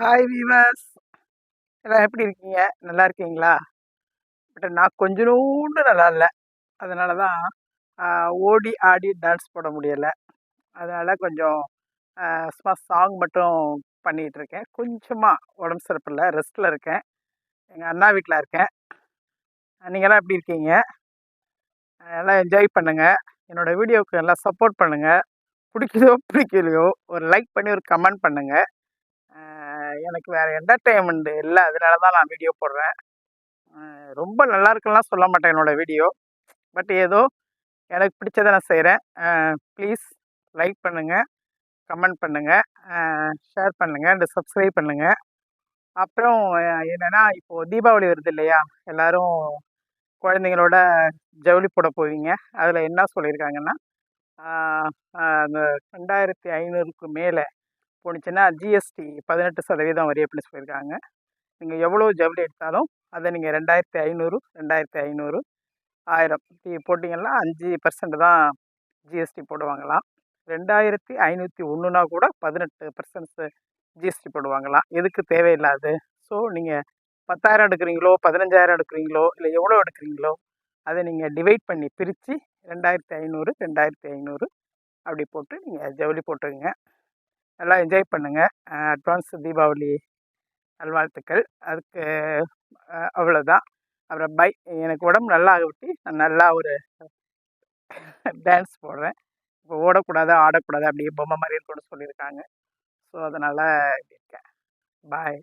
Hi viewers எல்லாம் எப்படி இருக்கீங்க? நல்லா இருக்கீங்களா? பட் நான் கொஞ்சோண்டு நல்லா இல்லை. அதனால தான் ஓடி ஆடி டான்ஸ் போட முடியலை. அதனால் கொஞ்சம் சும்மா சாங் மட்டும் பண்ணிகிட்டு இருக்கேன். கொஞ்சமாக உடம்பு சிறப்பில்லை ரெஸ்ட்டில் இருக்கேன். எங்கள் அண்ணா வீட்டில் இருக்கேன். நீங்களாம் எப்படி இருக்கீங்க? நல்லா என்ஜாய் பண்ணுங்கள் என்னோடய வீடியோவுக்கு எல்லாம் சப்போர்ட் பண்ணுங்கள் பிடிக்குதோ பிடிக்கலையோ ஒரு லைக் பண்ணி ஒரு கமெண்ட் பண்ணுங்கள் எனக்கு வேறு என்டர்டெயின்மெண்ட் இல்லை. அதனால தான் நான் வீடியோ போடுறேன். ரொம்ப நல்லா இருக்குலாம் சொல்ல மாட்டேன் என்னோடய வீடியோ பட் ஏதோ எனக்கு பிடிச்சதை நான் செய்கிறேன் ப்ளீஸ் லைக் பண்ணுங்கள் கமெண்ட் பண்ணுங்கள் ஷேர் பண்ணுங்கள் அண்டு சப்ஸ்கிரைப் பண்ணுங்கள் அப்புறம் என்னென்னா இப்போது தீபாவளி வருது இல்லையா? எல்லோரும் குழந்தைங்களோட ஜவுளி போட போவீங்க. அதில் என்ன சொல்லியிருக்காங்கன்னா அந்த ரெண்டாயிரத்தி ஐநூறுக்கு மேலே போணுச்சுன்னா ஜிஎஸ்டி பதினெட்டு சதவீதம் வரி அப்படின்னு சொல்லியிருக்காங்க. நீங்கள் எவ்வளோ ஜவுளி எடுத்தாலும் அதை நீங்கள் ரெண்டாயிரத்தி ஐநூறு ரெண்டாயிரத்தி ஐநூறு ஆயிரம் இப்படி போட்டிங்கன்னா அஞ்சு பர்சன்ட் தான் ஜிஎஸ்டி போடுவாங்களாம். ரெண்டாயிரத்தி ஐநூற்றி ஒன்றுனா கூட பதினெட்டு பர்சன்ட் ஜிஎஸ்டி போடுவாங்களாம். எதுக்கு தேவையில்லாது? ஸோ நீங்கள் பத்தாயிரம் எடுக்கிறீங்களோ பதினஞ்சாயிரம் எடுக்கிறீங்களோ இல்லை எவ்வளோ எடுக்கிறீங்களோ அதை நீங்கள் டிவைட் பண்ணி பிரித்து ரெண்டாயிரத்தி ஐநூறு ரெண்டாயிரத்தி ஐநூறு அப்படி போட்டு நீங்கள் ஜவுளி போட்டுருங்க நல்லா என்ஜாய் பண்ணுங்கள் அட்வான்ஸ் தீபாவளி நல்வாழ்த்துக்கள். அதுக்கு அவ்வளோதான் அப்புறம் பை எனக்கு உடம்பு நல்லா விட்டு நான் நல்லா ஒரு டான்ஸ் போடுறேன். இப்போ ஓடக்கூடாது ஆடக்கூடாது அப்படியே பொம்மை மாதிரி இருக்கணும்னு சொல்லியிருக்காங்க. ஸோ அதனால் இப்படி இருக்கேன். பாய்